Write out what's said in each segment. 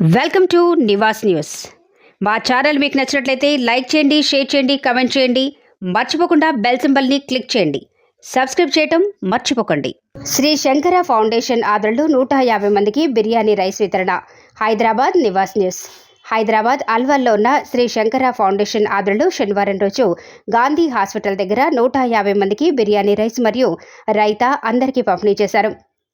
Welcome to Nivas news. మా channel మీకు నచ్చినట్లయితే లైక్ చేయండి షేర్ చేయండి కమెంట్ చేయండి. మర్చిపోకుండా బెల్ సింబల్ని క్లిక్ చేయండి. సబ్స్క్రైబ్ చేయటం మర్చిపోకండి. శ్రీ శంకర ఫౌండేషన్ ఆదరణలో నూట యాభై మందికి బిర్యానీ రైస్ వితరణ. హైదరాబాద్ నివాస్ న్యూస్. హైదరాబాద్ అల్వాల్లో ఉన్న శ్రీ శంకర ఫౌండేషన్ ఆదరణలో శనివారం రోజు గాంధీ హాస్పిటల్ దగ్గర నూట యాభై మందికి బిర్యానీ రైస్ మరియు రైతా అందరికీ పంపిణీ చేశారు.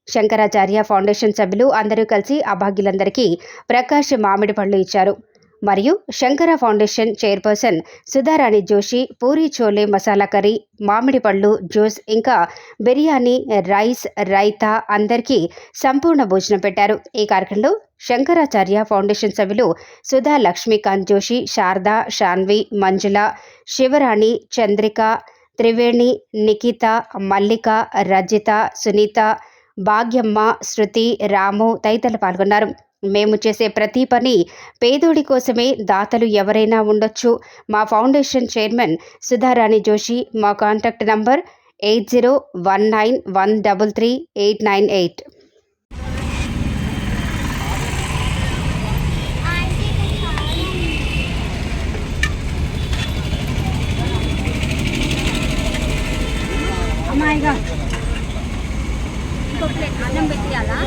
శంకరాచార్య ఫౌండేషన్ సభ్యులు అందరూ కలిసి అభాగ్యులందరికీ ప్రకాష్ మామిడి పళ్ళు ఇచ్చారు. మరియు Shankara foundation chairperson Sudharani Joshi puri chole masala curry మామిడి పళ్ళు జ్యూస్ ఇంకా బిర్యానీ రైస్ రైతా అందరికీ సంపూర్ణ భోజనం పెట్టారు. ఈ కార్యక్రమంలో శంకరాచార్య ఫౌండేషన్ సభ్యులు సుధా లక్ష్మీకాంత్ జోషి శారద శాన్వి మంజుల శివరాణి చంద్రిక త్రివేణి నిఖిత మల్లిక రజిత సునీత భాగ్యమ్మ శృతి రాము తదితరులు పాల్గొన్నారు. మేము చేసే ప్రతి పని పేదోడి కోసమే దాతలు ఎవరైనా ఉండొచ్చు. మా ఫౌండేషన్ చైర్మన్ సుధారాణి జోషి మా contact number eight zero one nine one double three eight nine eight. Oh my god. Plate అన్నం పెట్టియాలా?